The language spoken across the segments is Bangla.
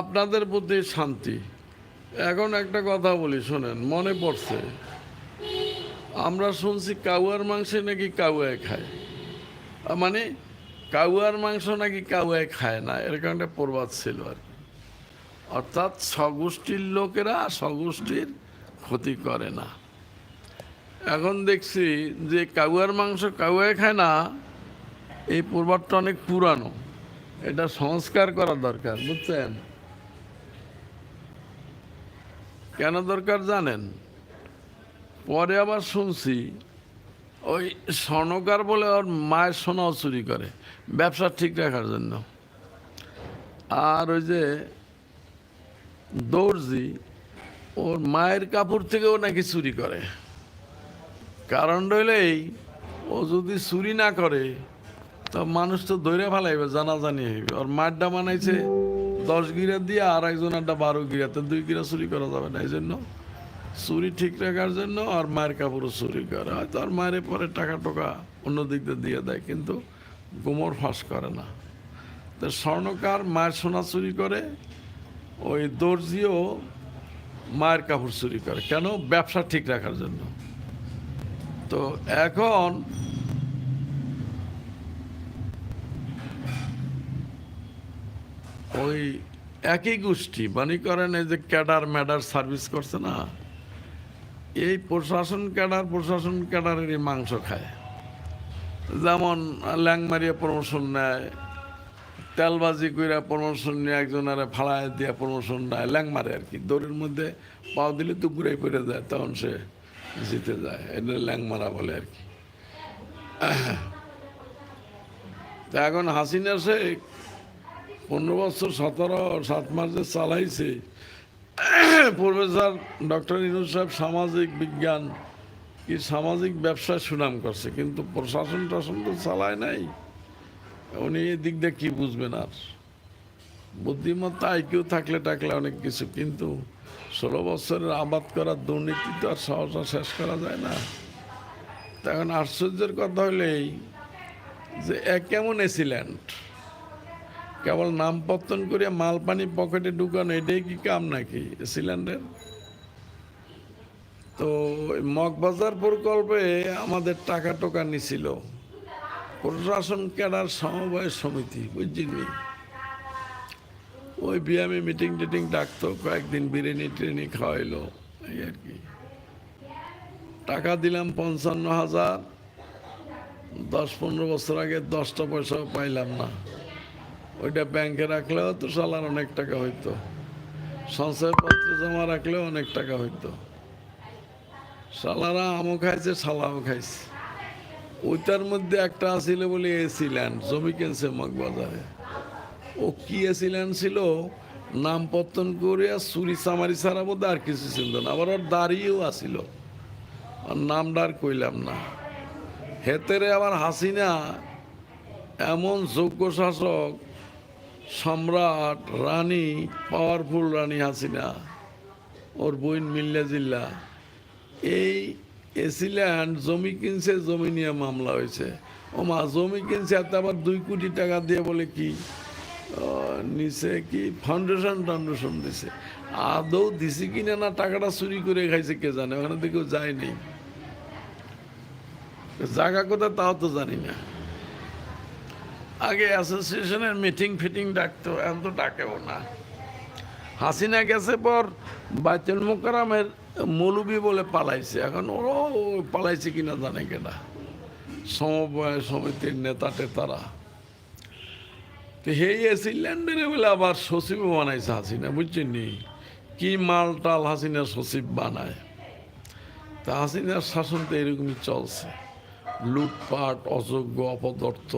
আপনাদের প্রতি শান্তি। এখন একটা কথা বলি, শোনেন, মনে পড়ছে, আমরা শুনছি কাউয়ার মাংসে নাকি কাউয়ায় খায়। মানে কাউয়ার মাংস নাকি কাউয়ায় খায় না এরকম একটা প্রবাদ ছিল আর কি। অর্থাৎ স্বগোষ্ঠীর লোকেরা স্বগোষ্ঠীর ক্ষতি করে না। এখন দেখছি যে কাউয়ার মাংস কাউয়ায় খায় না, এই প্রবাদটা অনেক পুরানো। এটা সংস্কার করা দরকার, বুঝছেন? কেন দরকার জানেন? পরে আবার শুনছি, ওই স্বর্ণকার বলে ওর মায়ের সোনাও চুরি করে, ব্যবসা ঠিক রাখার জন্য। আর ওই যে দর্জি, ওর মায়ের কাপড় থেকেও নাকি চুরি করে। কারণ রইলে এই ও যদি চুরি না করে তো মানুষ তো ধরে ফেলাইবে জানাজানি হইবে। ওর মারটা বানাইছে, দশ গিরা দিয়ে আর একজন একটা বারো গিরাতে দুই গিরা চুরি করা যাবে না এই জন্য চুরি ঠিক রাখার জন্য আর মায়ের কাপড়ও চুরি করে হয়তো আর মায়ের পরে টাকা টোকা অন্য দিক দিয়ে দিয়ে দেয়, কিন্তু গোমর ফাঁস করে না। তো স্বর্ণকার মায়ের সোনা চুরি করে, ওই দর্জিও মায়ের কাপড় চুরি করে। কেন? ব্যবসা ঠিক রাখার জন্য। তো এখন ওই একই গোষ্ঠী মানে করেন এই যে ক্যাডার ম্যাডার সার্ভিস করছে না, এই প্রশাসন ক্যাডার, প্রশাসন ক্যাডারেরই মাংস খায়। যেমন ল্যাংমারিয়া প্রমোশন নেয়, তেলবাজি কইরা প্রমোশন নিয়ে একজন আরে ফাড়ায় দিয়া প্রমোশন নেয়, ল্যাং মারে আর কি। দড়ির মধ্যে পাও দিলে ঘুরে পড়ে যায়, তখন সে জিতে যায়, এটা ল্যাং মারা বলে আর কি। এখন হাসিনা শেখ পনেরো বছর, সতেরো, সাত মাস চালাইছে। প্রফেসর ডক্টর ইনুস সাহেব সামাজিক বিজ্ঞান, কি সামাজিক ব্যবসায় সুনাম করছে, কিন্তু প্রশাসন টাসন তো চালায় নাই। উনি এদিক দিয়ে কী বুঝবেন আর? বুদ্ধিমত্তা, আই আইকিউ থাকলে টাকলে অনেক কিছু, কিন্তু ষোলো বছরের আবাদ করার দুর্নীতি তো আর সহসা শেষ করা যায় না। এখন আশ্চর্যের কথা হলেই যে এক কেমন এসিল্যান্ড কেবল নাম পত্তন করে মাল পানি পকেটে ঢুকানো, এটাই কি কাম নাকি? সিলিন্ডার? তো মগবাজার প্রকল্পে আমাদের টাকা টোকা নিছিল। প্রশাসন ক্যাডার সমবায় সমিতি, বুঝছিনি ওই বিয়ামে মিটিং টিটিং ডাকতো, কয়েকদিন বিরিয়ানি টিরিয়ানি খাওয়াইলো, এই আর কি। টাকা দিলাম পঞ্চান্ন হাজার, দশ পনেরো বছর আগে দশটা পয়সাও পাইলাম না। ওইটা ব্যাংকে রাখলেও তো সালার অনেক টাকা হইতো। সঞ্চয়পত্র জমা রাখলেও অনেক টাকা হইতো। সালারা আমও খাইছে সালাও খাইছে। ওইটার মধ্যে একটা আছিল বলে এসি ল্যান্ড জমি কিনছে মগবাজারে। ও কি এসি ল্যান্ড ছিল? নাম পত্তন করে চুরি চামারি ছাড়া বোধ আর কিছু ছিল না। আবার ওর দাঁড়িয়েও আসিল আর নামটা আর কইলাম না। হেতেরে আবার হাসিনা এমন যোগ্য শাসক সম্রাট রানী পাওয়ারফুল রানী হাসিনা, ওর বইন মিল্লা জিল্লা। এই এসিল্যান্ড জমি কিনছে, জমি নিয়ে মামলা হয়েছে। ও মা জমি কিনছে এত আবার দুই কোটি টাকা দিয়ে বলে কি? নিচে কি? ফাউন্ডেশন টাউন্ডেশন দিছে। আদৌ দিছে কিনা না টাকাটা চুরি করে খাইছে কে জানে? ওখানে তো কেউ যায়নি জায়গা কোথায় তাও তো জানি না। আগে অ্যাসোসিয়েশনের মিটিং ফিটিং ডাকতো, এখন তো ডাকেও না। হাসিনা গেছে পর বাইতুল মোকারামের মৌলবি বলে পালাইছে। এখন ওরও পালাইছে কিনা জানে কেনা। সমবায় সমিতির নেতা টেতারা। তো হেই এসিল্যান্ডের বলে আবার সচিব বানাইছে হাসিনা, বুঝছেন নি? কি মাল টাল হাসিনা সচিব বানায়। তা হাসিনার শাসন তো এরকমই চলছে। লুটপাট, অযোগ্য, অপদর্থ।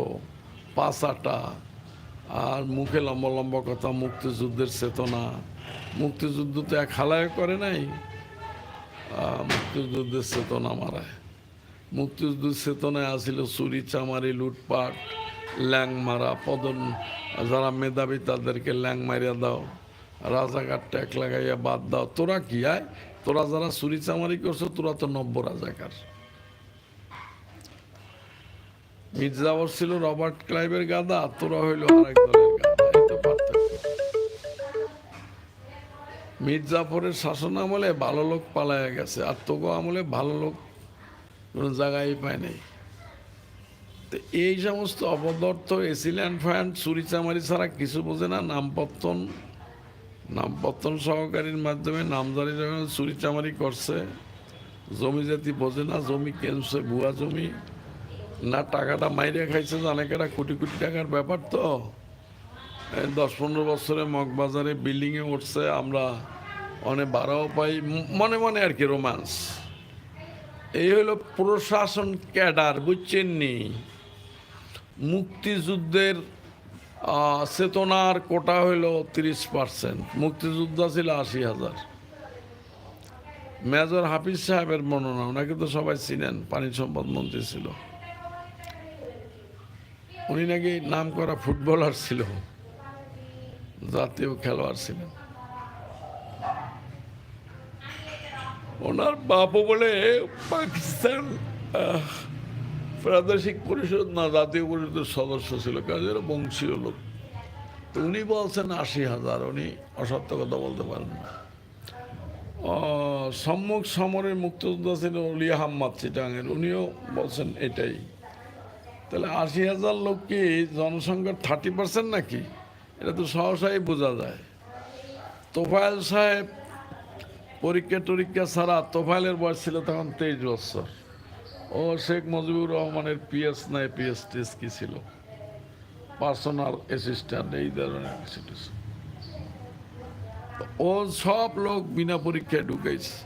পাচাটা আর মুখে লম্বা লম্বা কথা, মুক্তিযুদ্ধের চেতনা। মুক্তিযুদ্ধ তো এক হালায় করে নাই মুক্তিযুদ্ধের চেতনা মারায়। মুক্তিযুদ্ধের চেতনায় আসিল চুরি, চামারি, লুটপাট, ল্যাং মারা, পদন, যারা মেধাবী তাদেরকে ল্যাং মারিয়া দাও রাজাকার ট্যাক লাগাইয়া বাদ দাও। তোরা কি আয়? তোরা যারা চুরি, চামারি করছ, তোরা তো নব্য রাজাকার। মির্জাবর ছিল রবার্ট ক্লাইভের গাদা, তোরা হইল আরেক দলের গাদা। এই তো পার্থক্য। মির্জাফরের শাসন আমলে ভালো লোক পালায়া গেছে, আর তোকে আমলে ভালো লোক কোনো জায়গায় পায় নাই। তো এই সমস্ত অপদার্থ এসিল্যান্ড ফ্যান্ড চুরি চামারি ছাড়া কিছু বোঝে না। নামপত্তন নামপত্তন সহকারীর মাধ্যমে নামজারি চুরি চামারি করছে, জমি জাতি বোঝে না, জমি কেনছে, ভুয়া জমি। না, টাকাটা মাইরে খাইছে জানে কেটা কোটি টাকার ব্যাপার তো। দশ পনেরো বছরে মগবাজারে বিল্ডিংয়ে উঠছে, আমরা অনেক বাড়াও পাই, মনে মনে আর কি রোমান্স। এই হলো প্রশাসন ক্যাডার, বুঝছেন নি? মুক্তিযুদ্ধের চেতনার কোটা হইল তিরিশ পার্সেন্ট, মুক্তিযোদ্ধা ছিল আশি হাজার। মেজর হাফিজ সাহেবের বর্ণনা ওনাকে তো সবাই চিনেন, পানি সম্পদ মন্ত্রী ছিল। উনি নাকি নাম করা ফুটবলার ছিল, জাতীয় খেলোয়াড় ছিলেন। ওনার বাপও বলে, পাকিস্তান প্রাদেশিক পরিষদ না, জাতীয় পরিষদের সদস্য ছিল কাজের বংশীয় লোক। তো উনি বলছেন আশি হাজার, উনি অসত্য কথা বলতে পারেন না। সম্মুখ সমরের মুক্তিযোদ্ধা ছিল উলিয়া হাম্মাদ চিটাঙের উনিও বলছেন এটাই। তাহলে আশি হাজার লোক কি জনসংখ্যার থার্টি পার্সেন্ট নাকি? এটা তো সহসাই বোঝা যায়। তোফায়েল সাহেব পরীক্ষা টরীক্ষা ছাড়া তোফায়েলের বয়স ছিল তখন তেইশ বছর। ও শেখ মুজিবুর রহমানের পিএস নাই পিএস টিএস কি ছিল? পার্সোনাল অ্যাসিস্ট্যান্ট এই ধরনের ও সব লোক বিনা পরীক্ষায় ঢুকাইছে।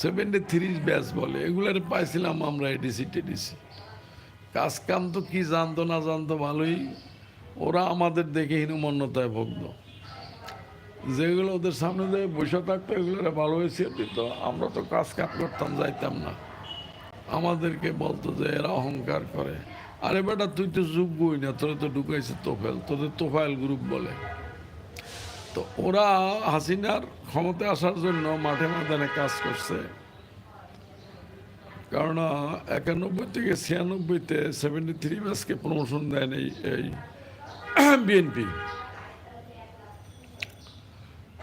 সেভেন্টি থ্রি ব্যাচ বলে। এগুলার পাইছিলাম আমরা এডিসি টেডিসি কাজ কাম তো কি জানতো, না জানতো ভালোই। ওরা আমাদের দেখে হীনমন্যতায় ভুগত। যেগুলো ওদের সামনে দিয়ে বসে থাকতো এগুলো ভালো হয়েছে দিত। আমরা তো কাজ কাম করতাম, যাইতাম না। আমাদেরকে বলতো যে এরা অহংকার করে। আরে বেটা, তুই তো যোগ্যই না, তোরা তো ঢুকাইছে তোফেল তোদের তোফাইল গ্রুপ বলে। তো ওরা হাসিনার ক্ষমতায় আসার জন্য মাঠে ময়দানে কাজ করছে। কারণ একানব্বই থেকে ছিয়ানব্বইতে সেভেন্টি থ্রি ব্যাচকে প্রমোশন দেন এই এই বিএনপি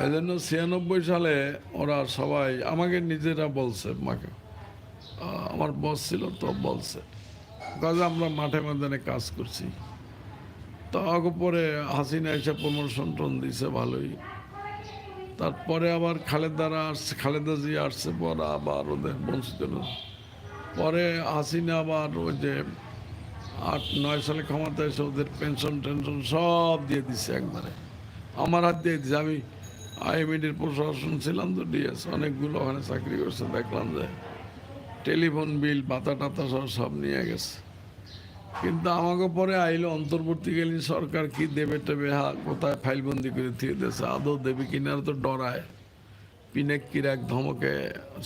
এই জন্য ছিয়ানব্বই সালে ওরা সবাই আমাকে নিজেরা বলছে, মাকে আমার বস ছিল তো বলছে, কাজে আমরা মাঠে ময়দানে কাজ করছি। তো পরে হাসিনা এসে প্রমোশন টন দিছে ভালোই। তারপরে আবার খালেদারা আসছে, খালেদা জিয়া আসছে, পরে আবার ওদের বঞ্চিত। পরে হাসিনা আবার ওই যে আট, নয় সালে ক্ষমতা এসে ওদের পেনশন টেনশন সব দিয়ে দিছে একবারে। আমার হাত দিয়ে দিছে। আমি আইএমএডির প্রশাসন ছিলাম তো ডিএস অনেকগুলো ওখানে চাকরি করছে। দেখলাম যে টেলিফোন বিল পাতা টাতা সব সব নিয়ে গেছে। কিন্তু আমাকে পরে আইলো, অন্তর্বর্তীকালীন সরকার কি দেবে টেবে, হা, কোথায় ফাইলবন্দি করে দিয়ে দিয়েছে, আদৌ দেবে কিনার তো ডরায়। পিনেক, কিরাক, ধমকে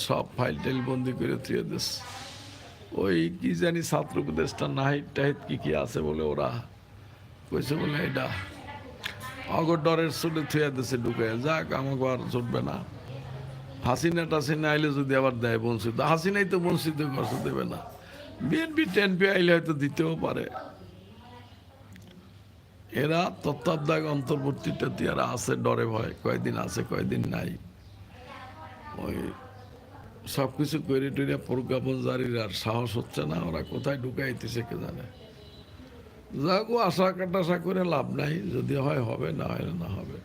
সব ফাইল টেল বন্দি করে দিয়ে দিয়েছে। ওই কি জানি ছাত্র উপদেষ্টা নাহিদ টাহিদ কি কি আছে বলে ওরা কইছে বলে এটা। অগর ডরের চুলে থুয়ে দিছে ঢুকে যাক, আমাকে আর চটবে না। হাসিনা টাসিনা আইলে যদি আবার দেয় বঞ্চিত। হাসিনাই তো বঞ্চিত করতে দেবে না। বিএনপি টেনপি আইলে হয়তো দিতেও পারে। এরা তত্ত্বাবধায়ক অন্তর্বর্তীটাতে এরা আছে, ডরে ভয়। কয়দিন আছে, কয়দিন নাই। ওই সব কিছু করে টুরে প্রজ্ঞাপন জারির আর সাহস হচ্ছে না, ওরা কোথায় ঢুকাইতেছে কে জানে। যাক, ও আশা কাটাশা করে লাভ নাই, যদি হয় হবে, না হয় না হবে।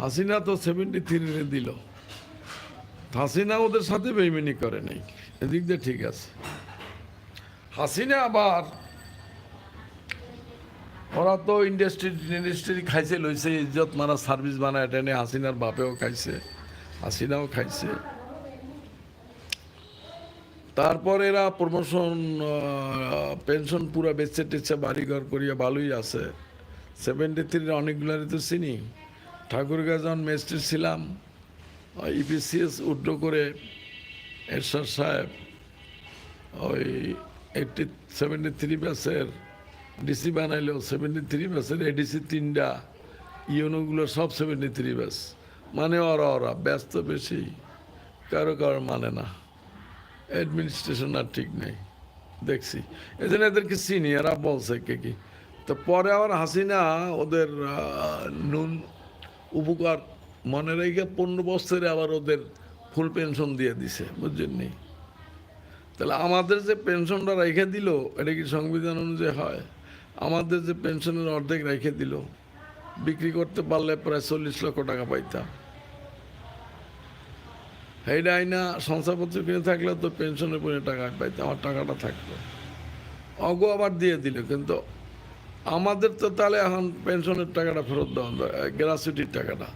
হাসিনা তো সেভেন্টি থ্রিরে দিল। হাসিনা ওদের সাথে বেইমানি করে নাই, এদিক দিয়ে ঠিক আছে। হাসিনা আবার, ওরা তো ইন্ডাস্ট্রি ইন্ডাস্ট্রি খাইছে, লইছে, ইজ্জত মারা সার্ভিস বানায় টেনে হাসিনার বাপেও খাইছে। হাসিনাও খাইছে। তারপর এরা প্রমোশন পেনশন পুরা বেচে টেচে বাড়িঘর করিয়া ভালোই আছে। সেভেন্টি থ্রির অনেকগুলারই তো চিনি। ঠাকুরগাঁ যখন মেস্ট্রি ছিলাম ইপিসিএস উড্ডো করে এরশাদ সাহেব ওই এইটটি সেভেন্টি থ্রি ব্যাসের ডিসি বানাইলো। সেভেন্টি থ্রি ব্যাসের এডিসি তিনটা, ইউনোগুলো সব সেভেন্টি থ্রি ব্যাস মানে ওরা ওরা ব্যস্ত বেশি। কারও কারও মানে না। অ্যাডমিনিস্ট্রেশন আর ঠিক নেই। দেখছি। এই জন্য এদেরকে এরা বলছে কে কি। তো পরে আবার হাসিনা ওদের নুন উপকার মনে রেখে পনেরো বছরে আবার ওদের ফুল পেনশন দিয়ে দিছে বুঝছেন নি তাহলে আমাদের যে পেনশনটা রেখে দিল, এটা কি সংবিধান অনুযায়ী হয়? আমাদের যে পেনশনের অর্ধেক রেখে দিল বিক্রি করতে পারলে প্রায় চল্লিশ লক্ষ টাকা পাইতাম। সেইটা আইনা শংসাপত্র কিনে থাকলে তো পেনশনের পরে টাকা পাইতাম, আমার টাকাটা থাকতো। অগো আবার দিয়ে দিল, কিন্তু আমাদের তো তাহলে এখন পেনশনের টাকাটা ফেরত দেওয়া গ্রাচুইটির টাকাটা,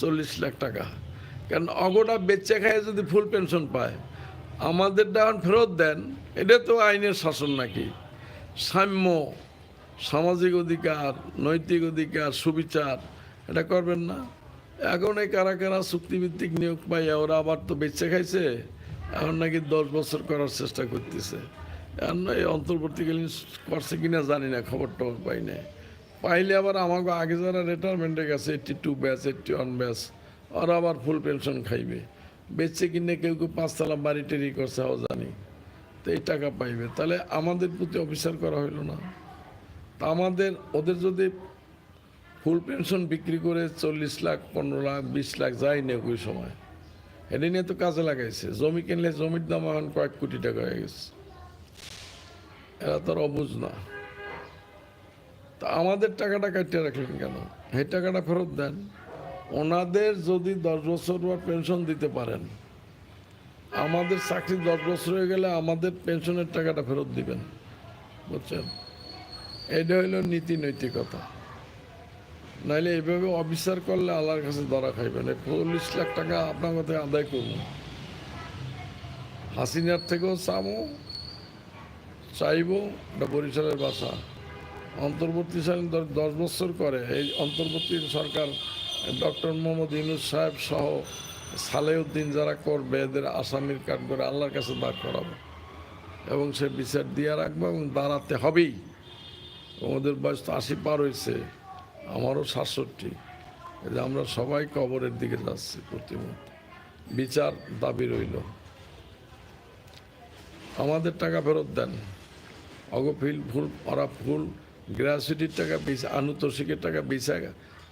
চল্লিশ লাখ টাকা। কারণ অগোটা বেচে খায় যদি ফুল পেনশন পায়, আমাদেরটা এখন ফেরত দেন, এটা তো আইনের শাসন নাকি? সাম্য সামাজিক অধিকার, নৈতিক অধিকার, সুবিচার, এটা করবেন না। এখন এই কারা কারা চুক্তিভিত্তিক নিয়োগ পাইয়া ওরা আবার তো বেচে খাইছে, এখন নাকি দশ বছর করার চেষ্টা করতেছে। এখন এই অন্তর্বর্তীকালীন করছে কিনা জানি না খবর টবর পাই না পাইলে আবার আমাকে আগে যারা রিটায়ারমেন্টে গেছে eighty two batch eighty one batch ওরা আবার ফুল পেনশন খাইবে। বেচে কিনে কেউ কেউ পাঁচতলা বাড়ি টেরি করছে ও জানি। তো এই টাকা পাইবে। তাহলে আমাদের প্রতি অফিসার করা হইল না। তা আমাদের, ওদের যদি ফুল পেনশন বিক্রি করে চল্লিশ লাখ, পনেরো লাখ, বিশ লাখ যায় নেই ওই সময়। এটা নিয়ে তো কাজে লাগাইছে। জমি কিনলে জমির দাম এখন কয়েক কোটি টাকা হয়ে গেছে। এরা তো অবুঝ না। তা আমাদের টাকাটা কাটিয়ে রাখলেন কেন? সেই টাকাটা ফেরত দেন। ওনাদের যদি দশ বছর বা পেনশন দিতে পারেন, আমাদের চাকরি দশ বছর হয়ে গেলে আমাদের পেনশনের টাকাটা ফেরত দিবেন। বুঝছেন? এটা হইল নীতি নৈতিকতা। নাইলে এইভাবে অবিচার করলে আল্লাহর কাছে ধরা এই চল্লিশ লাখ টাকা আপনার কাছে আদায় করব। হাসিনার থেকেও চাবো চাইব, এটা বরিশালের বাসা। অন্তর্বর্তীকালীন দশ বছর করে এই অন্তর্বর্তী সরকার ডক্টর মোহাম্মদ ইউনুস সাহেব সহ সালেউদ্দিন যারা করবে, এদের আসামির কাঠ করে আল্লাহর কাছে দাঁড় করাবো। এবং সে বিচার দিয়ে রাখব এবং দাঁড়াতে হবেই। আমাদের বয়স তো আশি পার হয়েছে, আমারও সাতষট্টি। যে আমরা সবাই কবরের দিকে যাচ্ছি প্রতি বিচার দাবি রইল। আমাদের টাকা ফেরত দেন। অগফিল ফুল ওরা ফুল, গ্রাসিটির টাকা বেচে আনুতোষিকের টাকা বেচা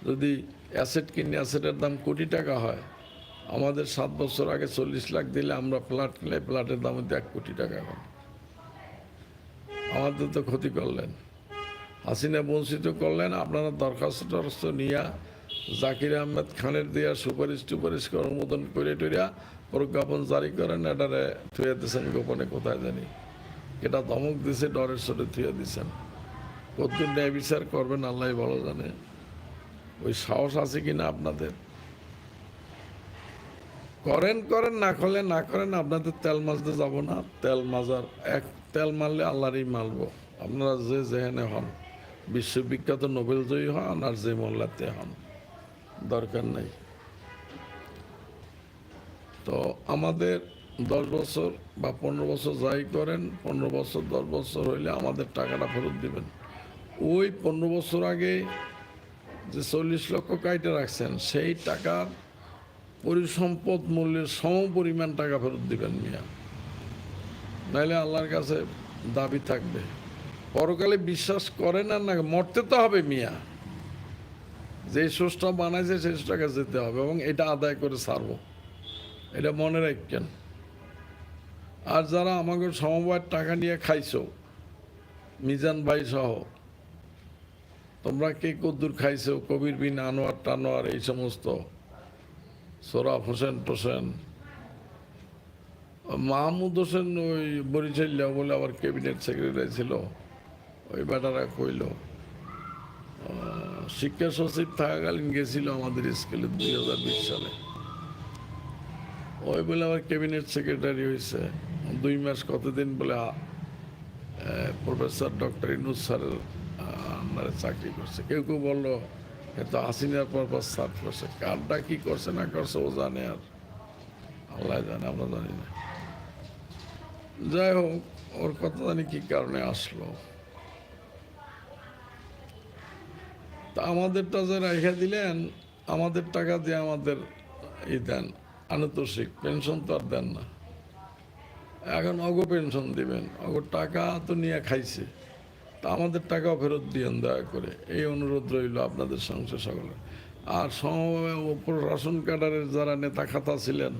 যদি অ্যাসেট কিনে, অ্যাসেটের দাম কোটি টাকা হয়, আমাদের সাত বছর আগে চল্লিশ লাখ দিলে আমরা প্লাট কিনলে প্লাটের দাম হচ্ছে এক কোটি টাকা এখন আমাদের তো ক্ষতি করলেন। হাসিনা বঞ্চিত করলেন, আপনারা দরখাস্ত টরখাস্ত নিয়া জাকির আহমেদ খানের দিয়া সুপারিশ টুপারিশ অনুমোদন করে টইরা প্রজ্ঞাপন জারি করেন, এটারে থুয়ে দিয়েছেন গোপনে, কোথায় জানি। এটা ধমক দিছে, ডরের সাথে থুয়ে দিছেন। কতদিন ন্যায় বিচার করবেন আল্লাহ ভালো জানে। ওই সাহস আছে কিনা আপনাদের? করেন করেন, না করলে, না করেন, আপনাদের তেল মাছতে যাব না। তেল মাজার, এক তেল মারলে আল্লাহরই মারবো। আপনারা যে যেখানে হন। বিশ্ববিখ্যাত নোবেল জয়ী হন আর যে মোল্লাতে হন। দরকার নাই। তো আমাদের দশ বছর বা পনেরো বছর যাই করেন, পনেরো বছর, দশ বছর হইলে আমাদের টাকাটা ফেরত দিবেন। ওই পনেরো বছর আগে যে চল্লিশ লক্ষ কাইটে রাখছেন, সেই টাকার পরিসম্পদ মূল্যের সম পরিমাণ টাকা ফেরত দিবেন মিয়া। নাইলে আল্লাহর কাছে দাবি থাকবে। পরকালে বিশ্বাস করেন আর না, মরতে তো হবে মিয়া। যে সোসটা বানাইছে, সেই সোসটাকে যেতে হবে এবং এটা আদায় করে ছাড়বো এটা মনে রাখবেন। আর যারা আমাকে সমবায়ের টাকা নিয়ে খাইছো, মিজান ভাই সহ, তোমরা কে কদ্দুর খাইছো? কবির বিন আনোয়ার টানোয়ার, এই সমস্ত সোরাফ হোসেন টোসেন, মাহমুদ হোসেন ওই বরিশাল্লা বলে আবার ক্যাবিনেট সেক্রেটারি ছিল। ওই বেটারা কইল শিক্ষা সচিব থাকাকালীন গেছিল আমাদের স্কুলে দুই হাজার বিশ সালে। ওই বলে আমার ক্যাবিনেট সেক্রেটারি হয়েছে দুই মাস কতদিন বলে প্রফেসর ডক্টর ইনুস স্যারের আন্ডারে চাকরি করছে। কেউ কেউ বলল তো হাসিনার পর পর সার্ভ করছে। কারটা কি করছে না করছে ও জানে আর। আল্লাহ জানে, আমরা জানি না। যাই হোক, ওর কথা জানি কি কারণে আসলো। তা আমাদেরটা যে রেখে দিলেন, আমাদের টাকা দিয়ে আমাদের ই দেন, আনুতোষিক পেনশন তো আর দেন না। এখন অগো পেনশন দিবেন, অগো টাকা তো নিয়ে খাইছে। তা আমাদের টাকাও ফেরত দিয়েন দয়া করে। এই অনুরোধ রইল আপনাদের সংসার সকলে। আর সমবায় ও প্রশাসন ক্যাডারের যারা নেতা খাতা ছিলেন,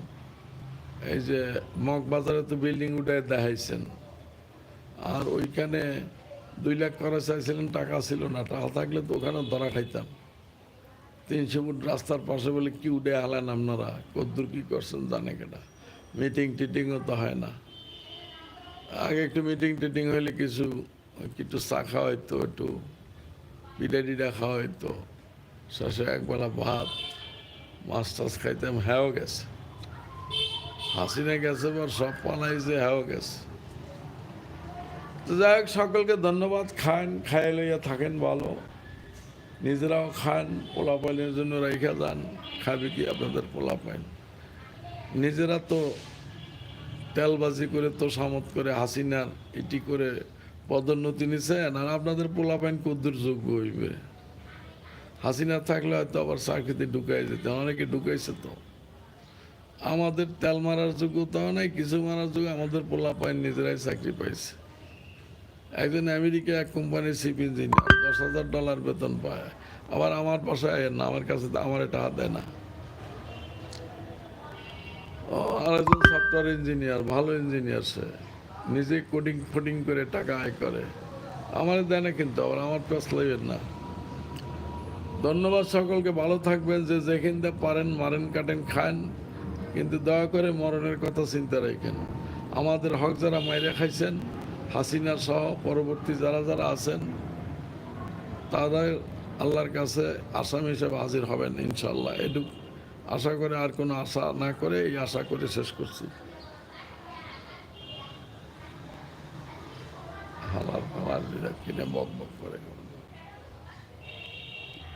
এই যে মগবাজারে তো বিল্ডিং উঠে দেখাইছেন। আর ওইখানে দুই লাখ করা চাইছিলেন টাকা ছিল না। টাকা থাকলে তো ওখানে ধরা খাইতাম। তিনশো ফুট রাস্তার পাশে বলে, কি উঠে হালেন আপনারা? কদ্দুর কি করছেন জানে কেটা মিটিং টিটিংও তো হয় না। আগে একটু মিটিং টিটিং হলে কিছু একটু চা খাওয়া হইতো, একটু পিঠা টিটা খাওয়া হইতো। শেষে একবেলা ভাত, মাছ টাছ খাইতাম হ্যাও গেছে। হাসিনা গেছে, এবার সব পালাইছে হ্যাও গেছে। তো যাই হোক, সকলকে ধন্যবাদ। খান খাই লইয়া থাকেন ভালো। নিজেরাও খান পোলা পাইলের জন্য রেখে যান, খাবে কি আপনাদের পোলা পাইন। নিজেরা তো তেলবাজি করে তো সামত করে হাসিনার এটি করে পদোন্নতি নিছেন, আর আপনাদের পোলা পাইন কদ্দুর যোগ্য হইবে। হাসিনা থাকলে হয়তো আবার চাকরিতে ঢুকাই যেতে, অনেকে ঢুকাইছে তো। আমাদের তেল মারার যোগ্যতাও নাই, কিছু মারার যোগ্য আমাদের পোলা পাইন, নিজেরাই চাকরি পাইছে। একজন আমেরিকা এক কোম্পানির চিফ ইঞ্জিনিয়ার দশ হাজার ডলার বেতন পায়। আবার আমার বাসায় না, আমার কাছে আমার হাত দেয় না। আর একজন সফটওয়্যার ইঞ্জিনিয়ার ভালো ইঞ্জিনিয়ার সে। নিজে কোডিং ফোডিং করে টাকা আয় করে। আমার দেয় না কিন্তু, আবার আমার পেস লাগবেন না। ধন্যবাদ সকলকে, ভালো থাকবেন, যে যেখানটা পারেন, মারেন, কাটেন খান কিন্তু দয়া করে মরণের কথা চিন্তা রাখেন। আমাদের হক যারা মাইরে খাইছেন হাসিনা সহ পরবর্তী যারা যারা আছেন তারা আল্লাহর কাছে আসামি হিসেবে হাজির হবেন ইনশাল্লাহ এটুক আশা করে আর কোনো আশা না করে এই আশা করে শেষ করছি। হালার ফালার কিনে বক বক করে।